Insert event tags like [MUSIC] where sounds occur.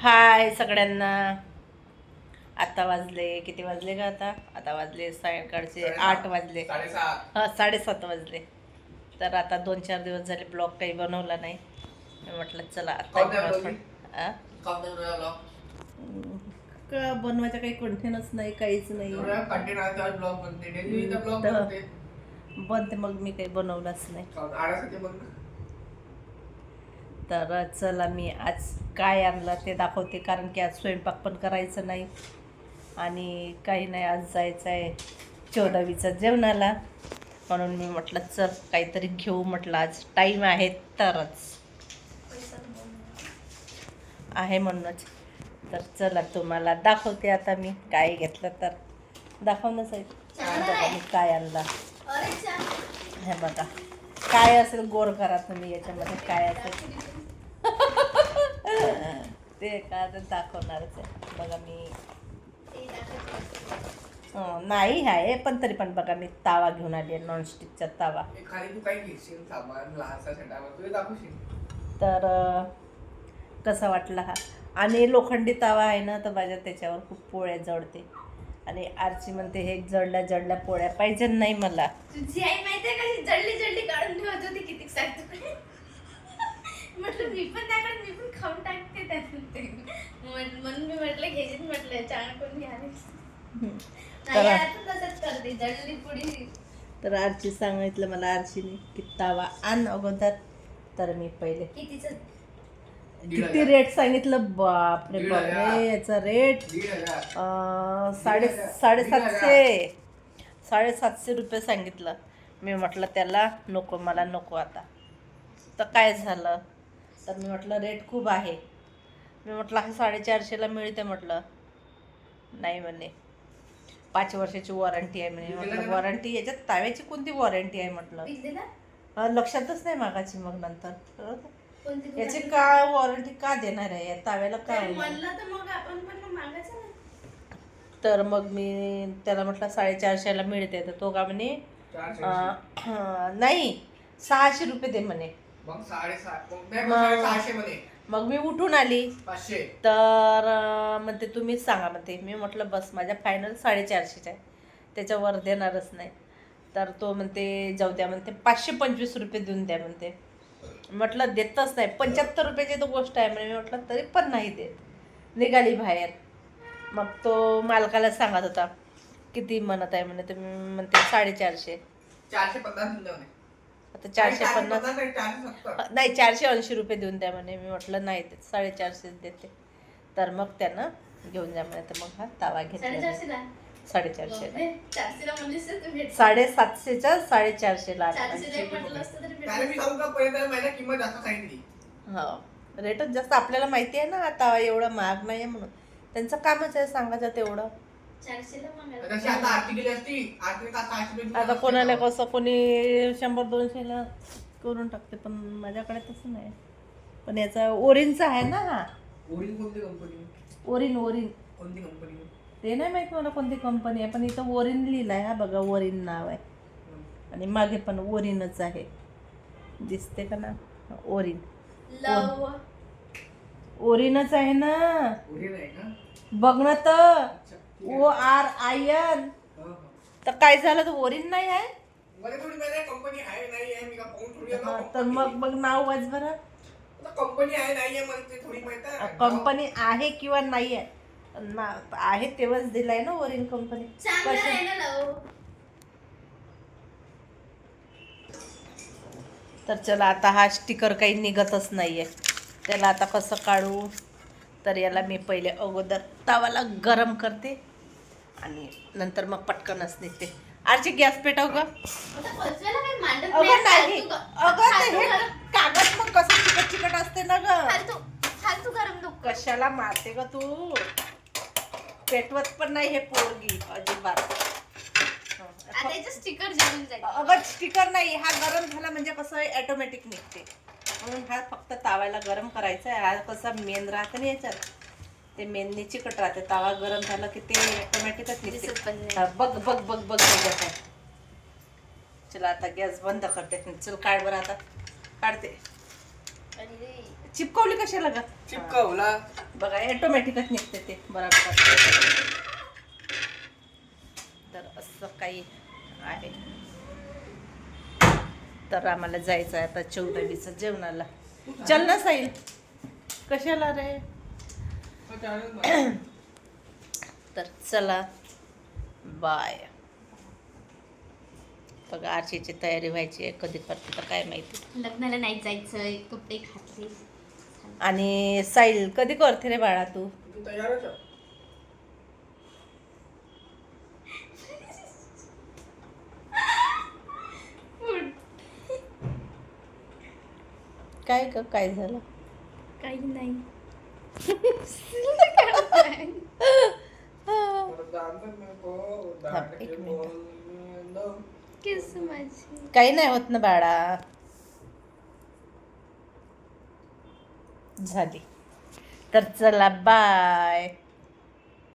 हाय सगळ्यांना. आता वाजले किती वाजले का आता? आता वाजले सायंकाळचे आठ वाजले. हा साडेसात वाजले. तर आता दोन चार दिवस झाले ब्लॉग काही बनवला नाही. म्हटलं चला आता बनवायचं काही कंटेनच नाही काहीच नाही. बनते. मग मी काही बनवलंच नाही. तर चला मी आज काय आणलं ते दाखवते कारण की आज स्वयंपाक पण करायचं नाही. आणि काही नाही आज जायचं आहे चौदावीचा जेवणाला. म्हणून मी म्हटलं चल काहीतरी घेऊ म्हटलं आज टाईम आहे तरच. आहे म्हणूनच. तर चला तुम्हाला दाखवते आता मी काय घेतलं तर. दाखवणंच आहे. मी काय आणलं. हे बघा. काय असेल गोर करा तुम्ही याच्यामध्ये काय असेल? ते का ते दाखवणारच आहे. बघा मी. नाही आहे पण तरी पण बघा मी तावा घेऊन आली आहे नॉनस्टिकचा तावा. तर कसा वाटला हा? आणि लोखंडी तावा आहे ना तर माझ्या त्याच्यावर खूप पोळ्या जळते. आणि आरची म्हणते हे जळल्या जळल्या पोळ्या पाहिजे नाही मला. तुझी आई माहितीये का ही जळली जळली काढून ठेवत होती किती सांगतो म्हटलं मी पण त्याकडे मी पण खाऊन टाकते त्यातून ते. म्हणून मी म्हटलं घेशील म्हटलं चांगलं कोण पुढी. तर आरची सांगितलं मला आरशीने की तावा आण अगोदर. तर मी पहिले कितीच? किती. रेट सांगितलं? बापरे. बापरे याचा रेट साडे. साडेसातशे. साडेसातशे रुपये सांगितलं. मी म्हटलं त्याला नको मला नको आता. तर काय झालं? तर मी म्हटलं रेट खूप आहे. मी म्हटलं हा साडेचारशेला मिळते म्हटलं. नाही म्हणे. पाच वर्षाची वॉरंटी आहे म्हणे. म्हटलं वॉरंटी याच्यात ताव्याची कोणती वॉरंटी आहे? म्हटलं. लक्षातच नाही मागाची मग नंतर. याची काय वॉरंटी का देणार आहे? या ताव्याला काय म्हणलं तर मग आपण पण मागायचं ना. तर मग मी त्याला म्हटलं साडेचारशेला मिळते. तर तो का म्हणे नाही सहाशे रुपये दे म्हणे. मग मग मी उठून आली. तर म्हणते तुम्हीच सांगा म्हणते. मी म्हटलं बस माझ्या फायनल साडेचारशेच्या आहे त्याच्यावर देणारच नाही. तर तो म्हणते जाऊ द्या म्हणते पाचशे पंचवीस रुपये देऊन द्या म्हणते. म्हटलं देतच नाही. पंच्याहत्तर रुपयाची तो गोष्ट आहे म्हणे मी म्हटलं तरी पण नाही देत. निघाली बाहेर. मग तो मालकाला सांगत होता किती म्हणत आहे म्हणे तुम्ही म्हणते साडेचारशे. चारशे पन्नास देऊन. आता चारशे नाही, पन्नास नाही, चारशे ऐंशी रुपये देऊन द्या म्हणे. मी म्हटलं नाही ते साडेचारशेच देते. तर मग त्यानं घेऊन जा म्हणे तर मग हा तावा घेतला साडेचारशे भेट साडेसातशेच्या साडेचारशेला हो रेटच जास्त. आपल्याला माहिती आहे ना आता एवढं महाग नाही आहे म्हणून. त्यांचं कामच आहे सांगायचं तेवढं. आता कोणाला कसं कोणी शंभर दोनशेला करून टाकते पण माझ्याकडे तसं नाही. पण याचा ओरिनचा आहे ना हा. ओरिन कोणती कंपनी ओरिन ओरिन. कोणती कंपनी ते नाही माहीत मला कोणती कंपनी आहे पण इथं ओरिन लिहिलं आहे हा बघा ओरिन नाव आहे. आणि मागे पण ओरिनच आहे. दिसते का ना? ओरिन लव ओरिनच आहे ना? ओरिन आहे का? बघ ना तर. O R I N. तर काय झालं? तर ओरिन नाही आहे? तर मग मग नाव वाच बरं. आता कंपनी आहे नाही आहे मला ते थोडी माहिती आहे. कंपनी आहे किंवा नाही आहे? ना आहे तेव्हाच दिलाय ना ओरिन कंपनी तर चला आता हा स्टिकर काही निघतच नाही आहे त्याला आता कसं काढू? तर याला मी पहिले अगोदर तावाला गरम करते आणि नंतर मग पटकनच निघते आरची गॅस पेटव ग. अगं नाही? अगं हे कागद मग कसं चिकट चिकट असते ना ग? गरम कशाला मारते ग तू? पेटवत पण नाही हे पोरगी अजिबात. आता स्टिकर जळून जाईल. अगं स्टिकर नाही हा गरम झाला म्हणजे कसं ऑटोमॅटिक निघते. म्हणून हा फक्त ताव्याला गरम करायचा आहे हा कसा मेन राहते ना याच्यात. ते मेनने चिकट राहते तावा गरम झाला की ते ऑटोमॅटिकच निघते. नाही. बघ बघ बघ बघ निघत आहे चला आता गॅस बंद करते. चल काढ बरं आता. काढते. चिपकवली कशाला ग? चिपकवला. बघा ऑटोमॅटिकच निघते ते. बरोबर. तर असं काही आहे. तर आम्हाला जायचं आहे आता चौदावीचं जेवणाला. चल ना साईल कशाला रे. तर चला. बाय. बघा आरशीची तयारी व्हायची आहे कधी करते तर काय माहिती लग्नाला नाही जायचंय कपडे घातले आणि साईल कधी करते रे बाळा तू? काय ग काय झालं काही नाही [LAUGHS] एक मिनिट. केस काही नाही होत ना बाळा. झाली. तर चला बाय